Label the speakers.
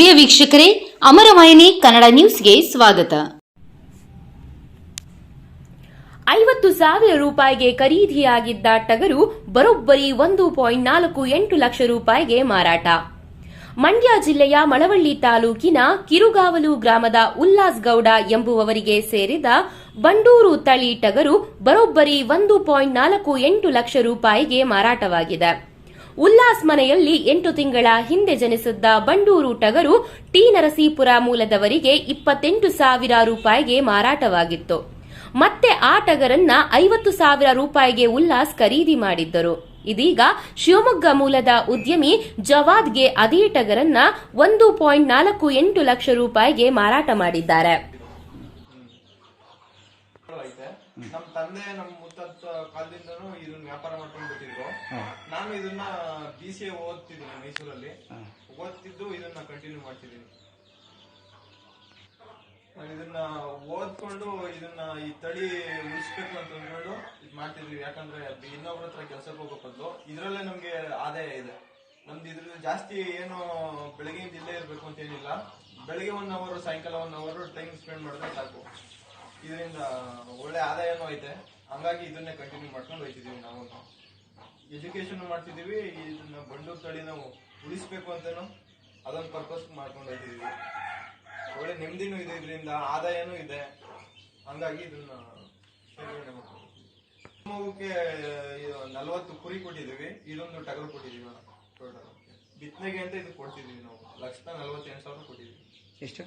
Speaker 1: ಪ್ರಿಯ ವೀಕ್ಷಕರೇ, ಅಮರವಾಹಿನಿ ಕನ್ನಡ ನ್ಯೂಸ್ಗೆ ಸ್ವಾಗತ.
Speaker 2: ಐವತ್ತು ಸಾವಿರ ರೂಪಾಯಿಗೆ ಖರೀದಿಯಾಗಿದ್ದ ಟಗರು ಬರೋಬ್ಬರಿ ಒಂದು ಪಾಯಿಂಟ್ ನಾಲ್ಕು ಎಂಟು ಲಕ್ಷ ರೂಪಾಯಿಗೆ ಮಾರಾಟ. ಮಂಡ್ಯ ಜಿಲ್ಲೆಯ ಮಳವಳ್ಳಿ ತಾಲೂಕಿನ ಕಿರುಗಾವಲು ಗ್ರಾಮದ ಉಲ್ಲಾಸ್ ಗೌಡ ಎಂಬುವವರಿಗೆ ಸೇರಿದ ಬಂಡೂರು ತಳಿ ಟಗರು ಬರೋಬ್ಬರಿ ಒಂದು ಪಾಯಿಂಟ್ ನಾಲ್ಕು ಎಂಟು ಲಕ್ಷ ರೂಪಾಯಿಗೆ ಮಾರಾಟವಾಗಿದೆ. ಉಲ್ಲಾಸ್ ಮನೆಯಲ್ಲಿ ಎಂಟು ತಿಂಗಳ ಹಿಂದೆ ಜನಿಸಿದ್ದ ಬಂಡೂರು ಟಗರು ಟಿ ನರಸೀಪುರ ಮೂಲದವರಿಗೆ ಇಪ್ಪತ್ತೆಂಟು ಸಾವಿರ ರೂಪಾಯಿಗೆ ಮಾರಾಟವಾಗಿತ್ತು. ಮತ್ತೆ ಆ ಟಗರನ್ನ ಐವತ್ತು ಸಾವಿರ ರೂಪಾಯಿಗೆ ಉಲ್ಲಾಸ್ ಖರೀದಿ ಮಾಡಿದ್ದರು. ಇದೀಗ ಶಿವಮೊಗ್ಗ ಮೂಲದ ಉದ್ಯಮಿ ಜವಾದ್ಗೆ ಅದೇ ಟಗರನ್ನ ಒಂದು ಪಾಯಿಂಟ್ ನಾಲ್ಕು ಎಂಟು ಲಕ್ಷ ರೂಪಾಯಿಗೆ ಮಾರಾಟ ಮಾಡಿದ್ದಾರೆ.
Speaker 3: ಐತೆ. ನಮ್ ತಂದೆ, ನಮ್ ಮುತ್ತಾತ ಕಾಲದಿಂದನೂ ಇದನ್ನ ವ್ಯಾಪಾರ ಮಾಡ್ಕೊಂಡು ಬಿಟ್ಟಿದ್ರು. ನಾನು ಇದನ್ನ ಬಿ ಸಿ ಎ ಓದ್ತಿದ್ದೀನಿ ಮೈಸೂರಲ್ಲಿ. ಓದ್ತಿದ್ದು ಇದನ್ನ ಕಂಟಿನ್ಯೂ ಮಾಡ್ತಿದ್ದೀನಿ. ನಾನು ಇದನ್ನ ಓದ್ಕೊಂಡು ಇದನ್ನ ಈ ತಳಿ ಉಳಿಸ್ಬೇಕು ಅಂತ ಅಂದ್ಕೊಂಡು ಇದು ಮಾಡ್ತಿದ್ವಿ. ಯಾಕಂದ್ರೆ ಇನ್ನೊಬ್ರ ಹತ್ರ ಕೆಲ್ಸಕ್ಕೆ ಹೋಗೋ ಬದಲು ಇದ್ರಲ್ಲೇ ನಮ್ಗೆ ಆದಾಯ ಇದೆ. ನಮ್ದು ಇದ್ರಲ್ಲಿ ಜಾಸ್ತಿ ಏನು ಬೆಳಗ್ಗೆಯಿಂದ ಇಲ್ಲೇ ಇರ್ಬೇಕು ಅಂತ ಏನಿಲ್ಲ. ಬೆಳಗ್ಗೆ ಒನ್ ಅವರ್ ಸಾಯಂಕಾಲ ಒನ್ ಅವರ್ ಟೈಮ್ ಸ್ಪೆಂಡ್ ಮಾಡಿದ್ರೆ ಸಾಕು. ಇದರಿಂದ ಒಳ್ಳೆ ಆದಾಯನೂ ಐತೆ. ಹಂಗಾಗಿ ಇದನ್ನೇ ಕಂಟಿನ್ಯೂ ಮಾಡ್ಕೊಂಡು ಹೋಯ್ತಿದೀವಿ ನಾವು. ಎಜುಕೇಶನ್ ಮಾಡ್ತಿದೀವಿ, ಇದನ್ನ ಬಂಡೂರು ತಳಿ ನಾವು ಉಳಿಸ್ಬೇಕು ಅಂತನೂ ಅದೊಂದು ಪರ್ಪಸ್ ಮಾಡ್ಕೊಂಡು ಹೋಯ್ತಿದೀವಿ. ಒಳ್ಳೆ ನೆಮ್ಮದಿನೂ ಇದೆ ಇದರಿಂದ, ಆದಾಯನೂ ಇದೆ. ಹಂಗಾಗಿ ಇದನ್ನ ಮಗುಕ್ಕೆ ನಲ್ವತ್ತು ಕುರಿ ಕೊಟ್ಟಿದೀವಿ. ಇದೊಂದು ಟಗರು ಕೊಟ್ಟಿದೀವಿ ಟೋಟಲ್ ಬಿತ್ತನೆಗೆ ಅಂತ ಇದು ಕೊಡ್ತಿದೀವಿ ನಾವು. ಲಕ್ಷದ ನಲವತ್ತೆಂಟು ಸಾವಿರ ಕೊಟ್ಟಿದೀವಿ.
Speaker 4: ಎಷ್ಟು?